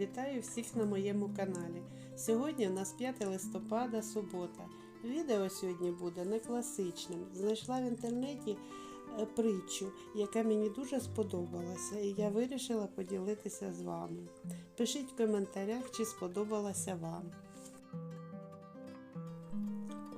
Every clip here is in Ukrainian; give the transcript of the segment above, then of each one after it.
Вітаю всіх на моєму каналі. Сьогодні у нас 5 листопада, субота. Відео сьогодні буде не класичним. Знайшла в інтернеті е, притчу, яка мені дуже сподобалася, і я вирішила поділитися з вами. Пишіть в коментарях, чи сподобалася вам.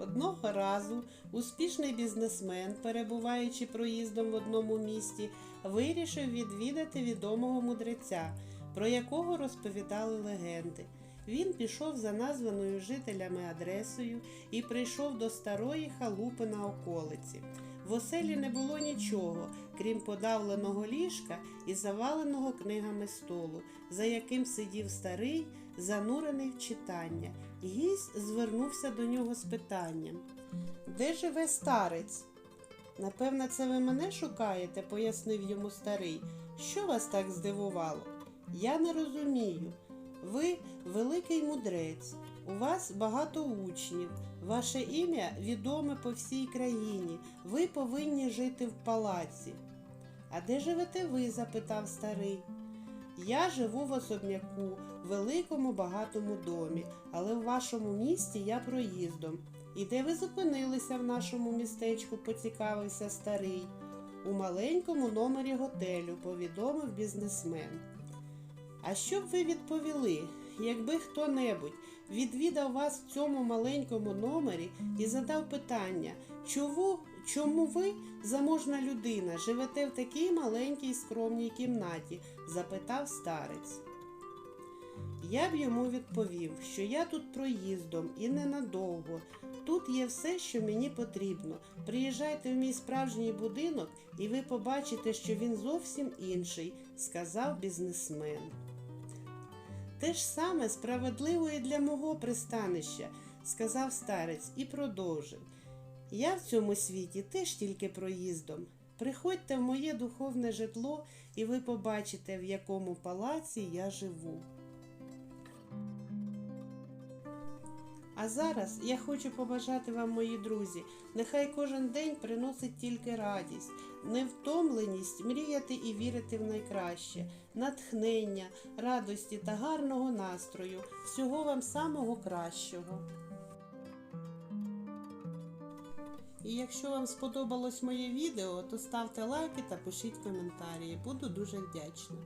Одного разу успішний бізнесмен, перебуваючи проїздом в одному місті, вирішив відвідати відомого мудреця, про якого розповідали легенди. Він пішов за названою жителями адресою і прийшов до старої халупи на околиці. В оселі не було нічого, крім подавленого ліжка і заваленого книгами столу, за яким сидів старий, занурений в читання. Гість звернувся до нього з питанням: Де живе старець? Напевно, це ви мене шукаєте, пояснив йому старий. Що вас так здивувало? Я не розумію. Ви великий мудрець, у вас багато учнів, ваше ім'я відоме по всій країні, ви повинні жити в палаці. А де живете ви? запитав старий. Я живу в особняку, великому багатому домі, але в вашому місті я проїздом. І де ви зупинилися в нашому містечку, поцікавився старий. У маленькому номері готелю, повідомив бізнесмен. А що б ви відповіли, якби хто-небудь відвідав вас в цьому маленькому номері і задав питання, чому, чому ви, заможна людина, живете в такій маленькій скромній кімнаті? запитав старець. Я б йому відповів, що я тут проїздом і ненадовго. Тут є все, що мені потрібно. Приїжджайте в мій справжній будинок, і ви побачите, що він зовсім інший, сказав бізнесмен. Те ж саме справедливо і для мого пристанища, сказав старець і продовжив. Я в цьому світі теж тільки проїздом. Приходьте в моє духовне житло, і ви побачите, в якому палаці я живу. А зараз я хочу побажати вам, мої друзі, нехай кожен день приносить тільки радість, невтомленість мріяти і вірити в найкраще, натхнення, радості та гарного настрою. Всього вам самого кращого. І якщо вам сподобалось моє відео, то ставте лайки та пишіть коментарі. Буду дуже вдячна.